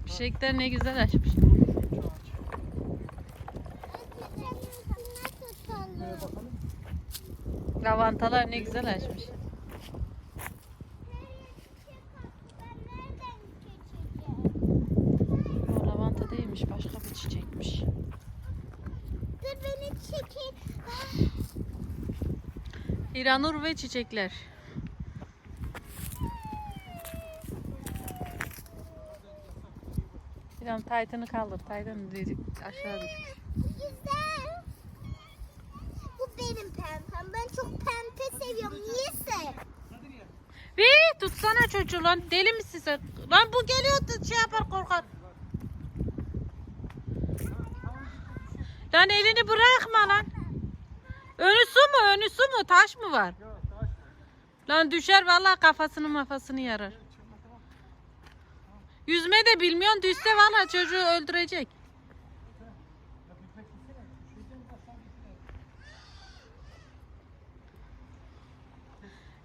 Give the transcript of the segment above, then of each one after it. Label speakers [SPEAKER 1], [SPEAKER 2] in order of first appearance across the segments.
[SPEAKER 1] Fişekler ne güzel açmış. Lavantalar ne güzel açmış. O lavanta değilmiş başka bir çiçekmiş.
[SPEAKER 2] Dur beni çekin.
[SPEAKER 1] İranur ve çiçekler. İran taytını kaldır. Taytını dedik aşağı düşmüş.
[SPEAKER 2] Güzel. Bu benim pempem. Ben çok pembe seviyorum. Niyeyse?
[SPEAKER 1] Ve tutsana çocuğu lan. Deli misin sen? Lan bu geliyor şey yapar korkar. Lan elini bırakma lan. Önü su mu? Önü su mu? Taş mı var?
[SPEAKER 3] Yok taş var.
[SPEAKER 1] Lan düşer vallahi kafasını mafasını yarar. Yüzme de bilmiyorsun düşse vallahi çocuğu öldürecek.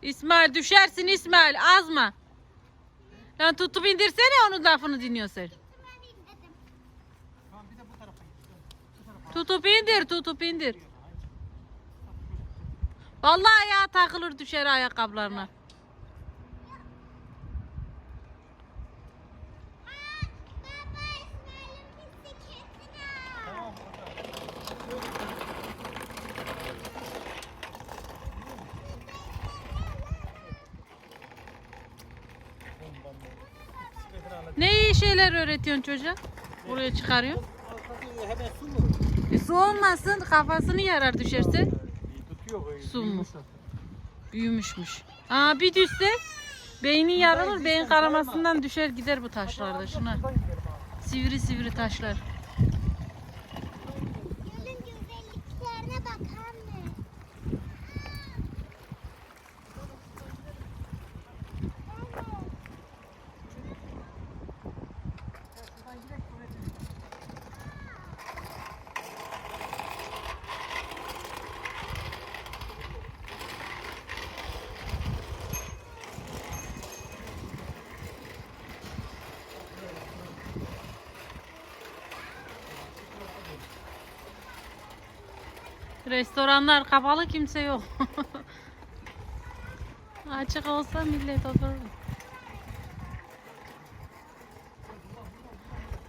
[SPEAKER 1] İsmail düşersin İsmail azma. Lan tutup indirsene onun lafını dinliyor sen.
[SPEAKER 3] Tamam bir de bu tarafa git. Bu tarafa.
[SPEAKER 1] Tutup indir tutup indir. Vallahi ayağa takılır düşer ayakkabılarına. Ne iyi şeyler öğretiyorsun çocuğa. Buraya çıkarıyor.
[SPEAKER 3] Su?
[SPEAKER 1] E, su olmasın kafasını yarar düşerse. Su mu? Büyümüşmüş. Aa bir düşse beyni yarılır. Beyin kanamasından düşer gider bu taşlarda. Şuna sivri sivri taşlar. Restoranlar kapalı kimse yok. Açık olsa millet oturur.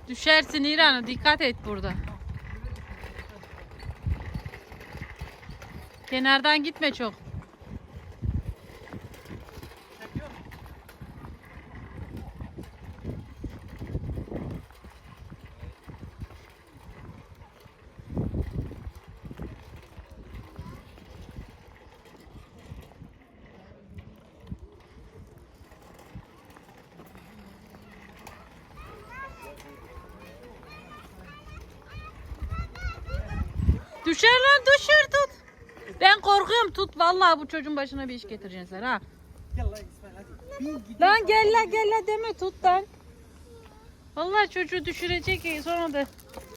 [SPEAKER 1] Düşersin İran'a dikkat et burada. Kenardan gitme çok. Düşer lan düşür tut. Ben korkuyorum tut vallahi bu çocuğun başına bir iş getireceksin sen ha.
[SPEAKER 3] Gel lan İsmail hadi. Gidiyor.
[SPEAKER 1] Lan gel la gel la deme tut lan. Vallahi çocuğu düşürecek sonra da